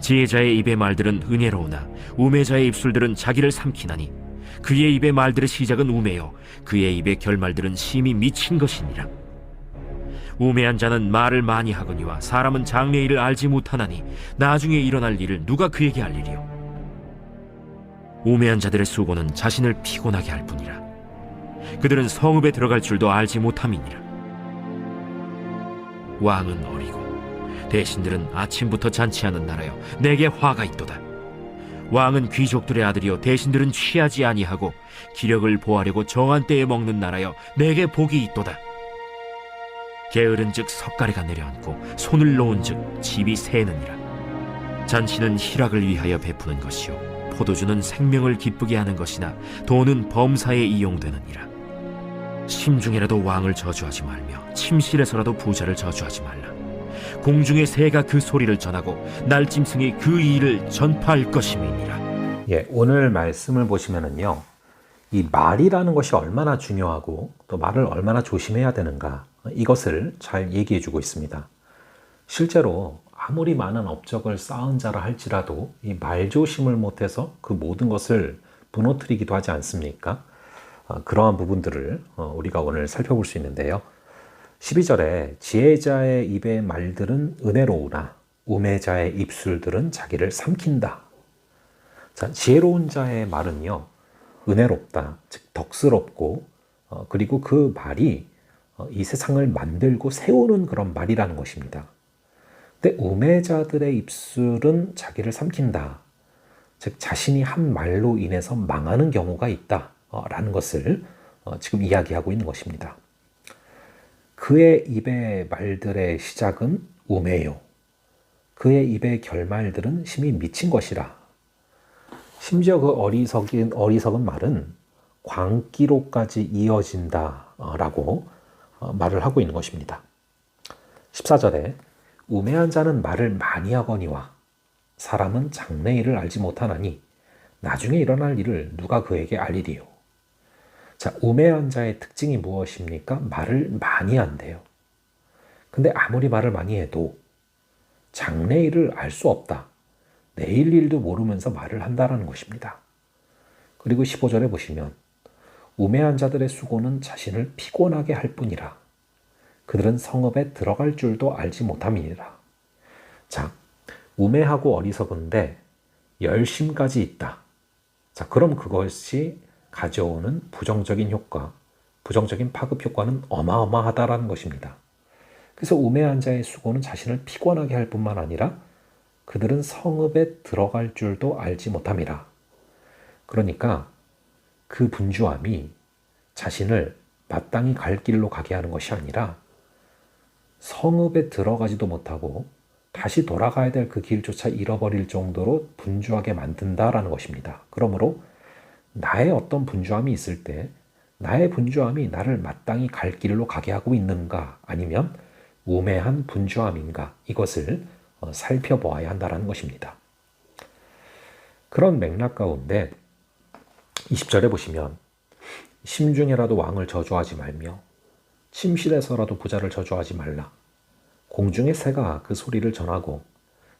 지혜자의 입의 말들은 은혜로우나 우매자의 입술들은 자기를 삼키나니 그의 입의 말들의 시작은 우매요. 그의 입의 결말들은 심히 미친 것이니라. 우매한 자는 말을 많이 하거니와 사람은 장래 일을 알지 못하나니 나중에 일어날 일을 누가 그에게 알리리요? 우매한 자들의 수고는 자신을 피곤하게 할 뿐이라. 그들은 성읍에 들어갈 줄도 알지 못함이니라. 왕은 어리고 대신들은 아침부터 잔치하는 나라여 내게 화가 있도다. 왕은 귀족들의 아들이요 대신들은 취하지 아니하고 기력을 보하려고 정한 때에 먹는 나라여 내게 복이 있도다. 게으른즉 석가래가 내려앉고 손을 놓은즉 집이 새느니라. 잔치는 희락을 위하여 베푸는 것이요 포도주는 생명을 기쁘게 하는 것이나 돈은 범사에 이용되느니라. 심중에라도 왕을 저주하지 말며 침실에서라도 부자를 저주하지 말라 공중의 새가 그 소리를 전하고 날짐승이 그 일을 전파할 것임이니라 예, 오늘 말씀을 보시면은요. 이 말이라는 것이 얼마나 중요하고 또 말을 얼마나 조심해야 되는가 이것을 잘 얘기해 주고 있습니다. 실제로 아무리 많은 업적을 쌓은 자라 할지라도 이 말조심을 못해서 그 모든 것을 무너뜨리기도 하지 않습니까? 어, 그러한 부분들을 어, 우리가 오늘 살펴볼 수 있는데요. 12절에 지혜자의 입의 말들은 은혜로우나 우매자의 입술들은 자기를 삼킨다. 자, 지혜로운 자의 말은요, 은혜롭다, 즉 덕스럽고, 어, 그리고 그 말이 어, 이 세상을 만들고 세우는 그런 말이라는 것입니다. 근데 우매자들의 입술은 자기를 삼킨다. 즉 자신이 한 말로 인해서 망하는 경우가 있다라는 것을 어, 지금 이야기하고 있는 것입니다. 그의 입의 말들의 시작은 우매요. 그의 입의 결말들은 심히 미친 것이라. 심지어 그 어리석인 어리석은 말은 광기로까지 이어진다라고 어, 말을 하고 있는 것입니다. 14절에 우매한 자는 말을 많이 하거니와 사람은 장래 일을 알지 못하나니 나중에 일어날 일을 누가 그에게 알리리요. 자, 우매한 자의 특징이 무엇입니까? 말을 많이 한대요. 근데 아무리 말을 많이 해도 장래일을 알 수 없다. 내일 일도 모르면서 말을 한다라는 것입니다. 그리고 15절에 보시면 우매한 자들의 수고는 자신을 피곤하게 할 뿐이라. 그들은 성읍에 들어갈 줄도 알지 못함이니라. 자, 우매하고 어리석은데 열심까지 있다. 자, 그럼 그것이 가져오는 부정적인 효과, 부정적인 파급 효과는 어마어마하다라는 것입니다. 그래서 우매한 자의 수고는 자신을 피곤하게 할 뿐만 아니라 그들은 성읍에 들어갈 줄도 알지 못함이라. 그러니까 그 분주함이 자신을 마땅히 갈 길로 가게 하는 것이 아니라 성읍에 들어가지도 못하고 다시 돌아가야 될 그 길조차 잃어버릴 정도로 분주하게 만든다라는 것입니다. 그러므로 나의 어떤 분주함이 있을 때 나의 분주함이 나를 마땅히 갈 길로 가게 하고 있는가 아니면 우매한 분주함인가 이것을 어, 살펴보아야 한다는 것입니다. 그런 맥락 가운데 20절에 보시면 심중에라도 왕을 저주하지 말며 침실에서라도 부자를 저주하지 말라. 공중의 새가 그 소리를 전하고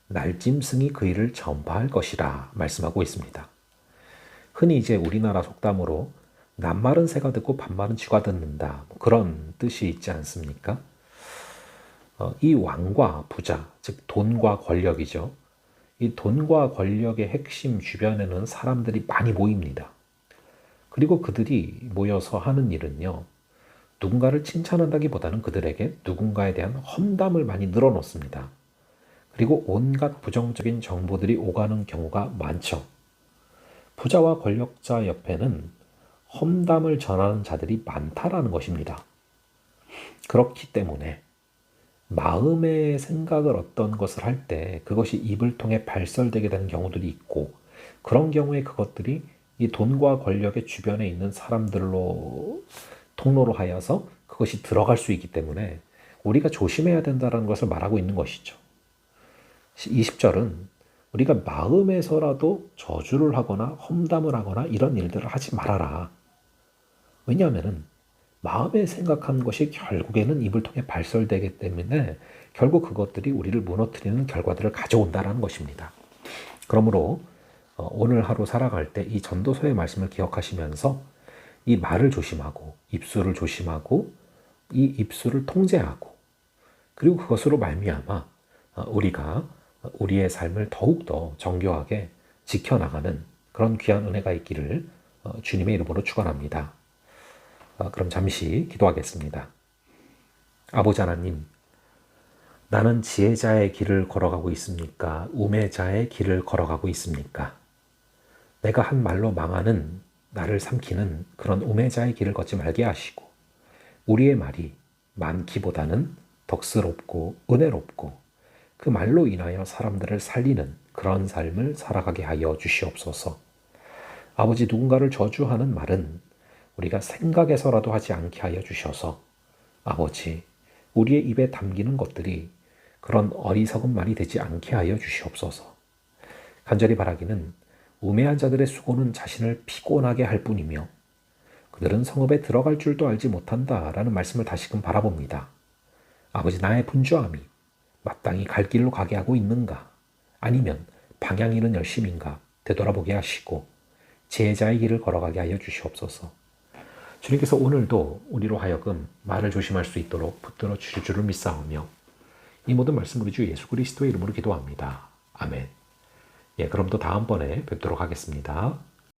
날짐승이 그 일을 전파할 것이라 말씀하고 있습니다. 흔히 이제 우리나라 속담으로 낱말은 새가 듣고 반말은 쥐가 듣는다 뭐 그런 뜻이 있지 않습니까? 어, 이 왕과 부자, 즉 돈과 권력이죠. 이 돈과 권력의 핵심 주변에는 사람들이 많이 모입니다. 그리고 그들이 모여서 하는 일은요. 누군가를 칭찬한다기보다는 그들에게 누군가에 대한 험담을 많이 늘어놓습니다. 그리고 온갖 부정적인 정보들이 오가는 경우가 많죠. 부자와 권력자 옆에는 험담을 전하는 자들이 많다라는 것입니다. 그렇기 때문에 마음의 생각을 어떤 것을 할 때 그것이 입을 통해 발설되게 되는 경우들이 있고 그런 경우에 그것들이 이 돈과 권력의 주변에 있는 사람들로 통로로 하여서 그것이 들어갈 수 있기 때문에 우리가 조심해야 된다는 것을 말하고 있는 것이죠. 20절은 우리가 마음에서라도 저주를 하거나 험담을 하거나 이런 일들을 하지 말아라. 왜냐하면 마음에 생각한 것이 결국에는 입을 통해 발설되기 때문에 결국 그것들이 우리를 무너뜨리는 결과들을 가져온다라는 것입니다. 그러므로 어, 오늘 하루 살아갈 때 이 전도서의 말씀을 기억하시면서 이 말을 조심하고 입술을 조심하고 이 입술을 통제하고 그리고 그것으로 말미암아 어, 우리가 우리의 삶을 더욱더 정교하게 지켜나가는 그런 귀한 은혜가 있기를 어, 주님의 이름으로 축원합니다. 어, 그럼 잠시 기도하겠습니다. 아버지 하나님, 나는 지혜자의 길을 걸어가고 있습니까? 우매자의 길을 걸어가고 있습니까? 내가 한 말로 망하는 나를 삼키는 그런 우매자의 길을 걷지 말게 하시고 우리의 말이 많기보다는 덕스럽고 은혜롭고 그 말로 인하여 사람들을 살리는 그런 삶을 살아가게 하여 주시옵소서. 아버지 누군가를 저주하는 말은 우리가 생각해서라도 하지 않게 하여 주셔서 아버지 우리의 입에 담기는 것들이 그런 어리석은 말이 되지 않게 하여 주시옵소서. 간절히 바라기는 우매한 자들의 수고는 자신을 피곤하게 할 뿐이며 그들은 성읍에 들어갈 줄도 알지 못한다라는 말씀을 다시금 바라봅니다. 아버지 나의 분주함이 마땅히 갈 길로 가게 하고 있는가? 아니면 방향 잃은 열심인가? 되돌아보게 하시고 제자의 길을 걸어가게 하여 주시옵소서. 주님께서 오늘도 우리로 하여금 말을 조심할 수 있도록 붙들어 주실 줄을 믿사오며 이 모든 말씀 우리 주 예수 그리스도의 이름으로 기도합니다. 아멘. 예, 그럼 또 다음번에 뵙도록 하겠습니다.